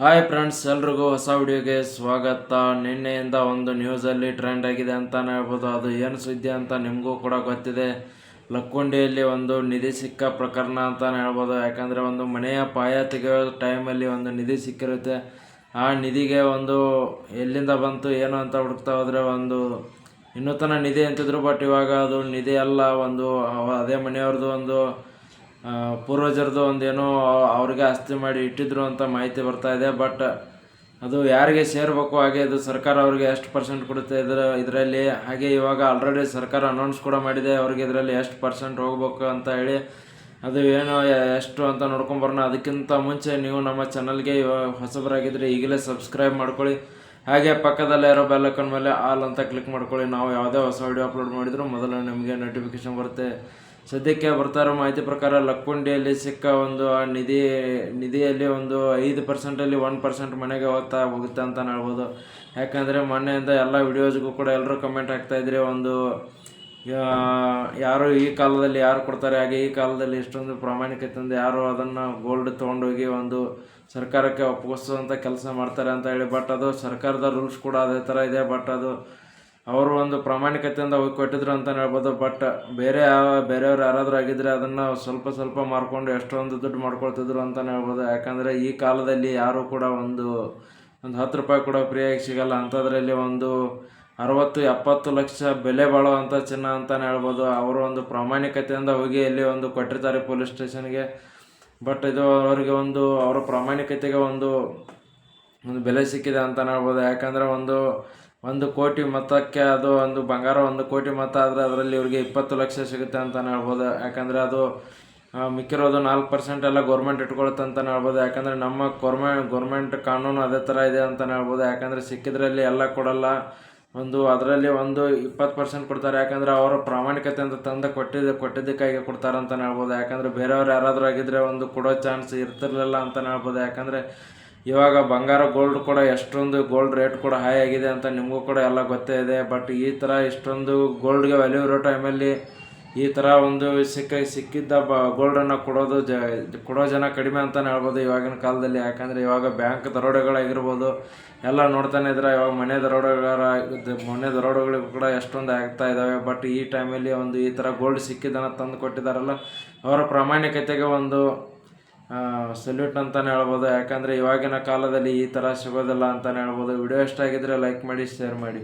Hi friends ಎಲ್ರಿಗೂ ಹೊಸ ವಿಡಿಯೋಗೆ ಸ್ವಾಗತ. ನಿನ್ನೆಯಿಂದ ಒಂದು ನ್ಯೂಸಲ್ಲಿ ಟ್ರೆಂಡ್ ಆಗಿದೆ ಅಂತಲೇ ಹೇಳ್ಬೋದು. ಅದು ಏನು ಸುದ್ದಿ ಅಂತ ನಿಮಗೂ ಕೂಡ ಗೊತ್ತಿದೆ. ಲಕ್ಕುಂಡಿಯಲ್ಲಿ ಒಂದು ನಿಧಿ ಸಿಕ್ಕ ಪ್ರಕರಣ ಅಂತಲೇ ಹೇಳ್ಬೋದು. ಯಾಕಂದರೆ ಒಂದು ಮನೆಯ ಪಾಯ ತೆಗೆಯೋ ಟೈಮಲ್ಲಿ ಒಂದು ನಿಧಿ ಸಿಕ್ಕಿರುತ್ತೆ. ಆ ನಿಧಿಗೆ ಒಂದು ಎಲ್ಲಿಂದ ಬಂತು, ಏನು ಅಂತ ಹುಡುಕ್ತಾ ಹೋದರೆ ಒಂದು ಇನ್ನೂತನ ನಿಧಿ ಅಂತಿದ್ರು ಬಟ್ ಇವಾಗ ಅದು ನಿಧಿ ಅಲ್ಲ, ಒಂದು ಅದೇ ಮನೆಯವ್ರದ್ದು ಒಂದು ಆ, ಪೂರ್ವಜರದು ಒಂದೇನೋ ಅವ್ರಿಗೆ ಆಸ್ತಿ ಮಾಡಿ ಇಟ್ಟಿದ್ರು ಅಂತ ಮಾಹಿತಿ ಬರ್ತಾ ಇದೆ ಬಟ್ ಅದು ಯಾರಿಗೆ ಸೇರಬೇಕು ಹಾಗೆ ಇದು ಸರ್ಕಾರ ಅವ್ರಿಗೆ ಎಷ್ಟು ಪರ್ಸೆಂಟ್ ಕೊಡುತ್ತೆ ಇದರ ಇದರಲ್ಲಿ ಹಾಗೆ ಇವಾಗ ಆಲ್ರೆಡಿ ಸರ್ಕಾರ ಅನೌನ್ಸ್ ಕೂಡ ಮಾಡಿದೆ ಅವ್ರಿಗೆ ಇದರಲ್ಲಿ ಎಷ್ಟು ಪರ್ಸೆಂಟ್ ಹೋಗ್ಬೇಕು ಅಂತ ಹೇಳಿ. ಅದು ಏನು ಎಷ್ಟು ಅಂತ ನೋಡ್ಕೊಂಬರೋಣ ಅದಕ್ಕಿಂತ ಮುಂಚೆ ನೀವು ನಮ್ಮ ಚಾನಲ್ಗೆ ಹೊಸಬರಾಗಿದ್ದರೆ ಈಗಲೇ ಸಬ್ಸ್ಕ್ರೈಬ್ ಮಾಡ್ಕೊಳ್ಳಿ. ಹಾಗೆ ಪಕ್ಕದಲ್ಲೇ ಇರೋ ಬೆಲ್ ಐಕಾನ್ ಮೇಲೆ ಆಲ್ ಅಂತ ಕ್ಲಿಕ್ ಮಾಡ್ಕೊಳ್ಳಿ. ನಾವು ಯಾವುದೇ ಹೊಸ ವಿಡಿಯೋ ಅಪ್ಲೋಡ್ ಮಾಡಿದರೂ ಮೊದಲು ನಿಮಗೆ ನೋಟಿಫಿಕೇಶನ್ ಬರುತ್ತೆ. ಸದ್ಯಕ್ಕೆ ಬರ್ತಾ ಇರೋ ಮಾಹಿತಿ ಪ್ರಕಾರ ಲಕ್ಕುಂಡಿಯಲ್ಲಿ ಸಿಕ್ಕ ಒಂದು ಆ ನಿಧಿ, ನಿಧಿಯಲ್ಲಿ ಒಂದು ಐದು ಪರ್ಸೆಂಟಲ್ಲಿ ಒನ್ ಪರ್ಸೆಂಟ್ ಮನೆಗೆ ಹೋಗ್ತಾ ಹೋಗುತ್ತೆ ಅಂತ ಹೇಳ್ಬೋದು. ಯಾಕಂದರೆ ಮೊನ್ನೆಯಿಂದ ಎಲ್ಲ ವಿಡಿಯೋಸ್ಗೂ ಕೂಡ ಎಲ್ಲರೂ ಕಮೆಂಟ್ ಹಾಕ್ತಾಯಿದ್ರೆ ಒಂದು ಯಾರು ಈ ಕಾಲದಲ್ಲಿ ಯಾರು ಕೊಡ್ತಾರೆ, ಹಾಗೆ ಈ ಕಾಲದಲ್ಲಿ ಇಷ್ಟೊಂದು ಪ್ರಾಮಾಣಿಕತೆಯಿಂದ ಯಾರು ಅದನ್ನು ಗೋಲ್ಡ್ ತೊಗೊಂಡೋಗಿ ಒಂದು ಸರ್ಕಾರಕ್ಕೆ ಒಪ್ಪಿಸುವಂಥ ಕೆಲಸ ಮಾಡ್ತಾರೆ ಅಂತ ಹೇಳಿ. ಬಟ್ ಅದು ಸರ್ಕಾರದ ರೂಲ್ಸ್ ಕೂಡ ಅದೇ ಥರ ಇದೆ. ಬಟ್ ಅದು ಅವರು ಒಂದು ಪ್ರಾಮಾಣಿಕತೆಯಿಂದ ಹೋಗಿ ಕೊಟ್ಟಿದ್ರು ಅಂತ ಹೇಳ್ಬೋದು ಬಟ್ ಬೇರೆ ಯಾವ ಬೇರೆಯವ್ರು ಯಾರಾದರೂ ಆಗಿದ್ದರೆ ಅದನ್ನು ಸ್ವಲ್ಪ ಸ್ವಲ್ಪ ಮಾರ್ಕೊಂಡು ಎಷ್ಟೊಂದು ದುಡ್ಡು ಮಾಡ್ಕೊಳ್ತಿದ್ರು ಅಂತಲೇ ಹೇಳ್ಬೋದು. ಯಾಕಂದರೆ ಈ ಕಾಲದಲ್ಲಿ ಯಾರೂ ಕೂಡ ಒಂದು ಒಂದು ಹತ್ತು ರೂಪಾಯಿ ಕೂಡ ಫ್ರೀಯಾಗಿ ಸಿಗಲ್ಲ. ಅಂಥದ್ರಲ್ಲಿ ಒಂದು ಅರವತ್ತು, ಎಪ್ಪತ್ತು ಲಕ್ಷ ಬೆಲೆ ಬಾಳುವಂಥ ಚಿನ್ನ ಅಂತಲೇ ಹೇಳ್ಬೋದು. ಅವರು ಒಂದು ಪ್ರಾಮಾಣಿಕತೆಯಿಂದ ಹೋಗಿ ಇಲ್ಲಿ ಒಂದು ಕೊಟ್ಟಿರ್ತಾರೆ ಪೊಲೀಸ್ ಸ್ಟೇಷನ್ಗೆ. ಬಟ್ ಇದು ಅವರಿಗೆ ಒಂದು ಅವರ ಪ್ರಾಮಾಣಿಕತೆಗೆ ಒಂದು ಒಂದು ಬೆಲೆ ಸಿಕ್ಕಿದೆ ಅಂತಲೇ ಹೇಳ್ಬೋದು. ಯಾಕಂದರೆ ಒಂದು ಒಂದು ಕೋಟಿ ಮೊತ್ತಕ್ಕೆ ಅದು ಒಂದು ಬಂಗಾರ ಒಂದು ಕೋಟಿ ಮೊತ್ತ ಆದರೆ ಅದರಲ್ಲಿ ಇವ್ರಿಗೆ ಇಪ್ಪತ್ತು ಲಕ್ಷ ಸಿಗುತ್ತೆ ಅಂತಲೇ ಹೇಳ್ಬೋದು. ಯಾಕಂದರೆ ಅದು ಮಿಕ್ಕಿರೋದು ನಾಲ್ಕು ಪರ್ಸೆಂಟ್ ಎಲ್ಲ ಗೌರ್ಮೆಂಟ್ ಇಟ್ಕೊಳುತ್ತೆ ಅಂತಲೇ ಹೇಳ್ಬೋದು. ಯಾಕಂದರೆ ನಮ್ಮ ಗೌರ್ಮೆ ಗೌರ್ಮೆಂಟ್ ಕಾನೂನು ಅದೇ ಥರ ಇದೆ ಅಂತಲೇ ಹೇಳ್ಬೋದು. ಯಾಕಂದರೆ ಸಿಕ್ಕಿದ್ರಲ್ಲಿ ಎಲ್ಲ ಕೊಡಲ್ಲ. ಒಂದು ಅದರಲ್ಲಿ ಒಂದು ಇಪ್ಪತ್ತು ಪರ್ಸೆಂಟ್ ಕೊಡ್ತಾರೆ. ಯಾಕಂದರೆ ಅವರ ಪ್ರಾಮಾಣಿಕತೆಯಿಂದ ತಂದು ಕೊಟ್ಟಿದ್ದು, ಕೊಟ್ಟಿದ್ದಕ್ಕಾಗಿ ಕೊಡ್ತಾರೆ ಅಂತಲೇ ಹೇಳ್ಬೋದು. ಯಾಕಂದರೆ ಬೇರೆಯವ್ರು ಯಾರಾದರೂ ಆಗಿದ್ದರೆ ಒಂದು ಕೊಡೋ ಚಾನ್ಸ್ ಇರ್ತಿರ್ಲಿಲ್ಲ ಅಂತಲೇ ಹೇಳ್ಬೋದು. ಯಾಕಂದರೆ ಇವಾಗ ಬಂಗಾರ ಗೋಲ್ಡ್ ಕೂಡ ಎಷ್ಟೊಂದು ಗೋಲ್ಡ್ ರೇಟ್ ಕೂಡ ಹೈ ಆಗಿದೆ ಅಂತ ನಿಮಗೂ ಕೂಡ ಎಲ್ಲ ಗೊತ್ತೇ ಇದೆ. ಬಟ್ ಈ ಥರ ಇಷ್ಟೊಂದು ಗೋಲ್ಡ್ಗೆ ವ್ಯಾಲ್ಯೂ ಇರೋ ಟೈಮಲ್ಲಿ ಈ ಥರ ಒಂದು ಸಿಕ್ಕ, ಸಿಕ್ಕಿದ್ದ ಬ ಗೋಲ್ಡನ್ನು ಕೊಡೋದು ಜ, ಕೊಡೋ ಜನ ಕಡಿಮೆ ಅಂತಲೇ ಹೇಳ್ಬೋದು ಇವಾಗಿನ ಕಾಲದಲ್ಲಿ. ಯಾಕಂದರೆ ಇವಾಗ ಬ್ಯಾಂಕ್ ದರೋಡೆಗಳಾಗಿರ್ಬೋದು, ಎಲ್ಲ ನೋಡ್ತಾನೆ ಇದ್ರೆ ಇವಾಗ ಮನೆ ದರೋಡೆಗಳ ಮನೆ ದರೋಡೆಗಳಿಗೂ ಕೂಡ ಎಷ್ಟೊಂದು ಆಗ್ತಾ ಇದ್ದಾವೆ ಬಟ್ ಈ ಟೈಮಲ್ಲಿ ಒಂದು ಈ ಥರ ಗೋಲ್ಡ್ ಸಿಕ್ಕಿದ್ದನ್ನು ತಂದು ಕೊಟ್ಟಿದ್ದಾರಲ್ಲ, ಅವರ ಪ್ರಾಮಾಣಿಕತೆಗೆ ಒಂದು ಸಲ್ಯೂಟ್ ಅಂತಲೇ ಹೇಳ್ಬೋದು. ಯಾಕಂದರೆ ಇವಾಗಿನ ಕಾಲದಲ್ಲಿ ಈ ಥರ ಸಿಗೋದಿಲ್ಲ ಅಂತಲೇ ಹೇಳ್ಬೋದು. ವಿಡಿಯೋ ಇಷ್ಟ ಆಗಿದ್ರೆ ಲೈಕ್ ಮಾಡಿ ಶೇರ್ ಮಾಡಿ.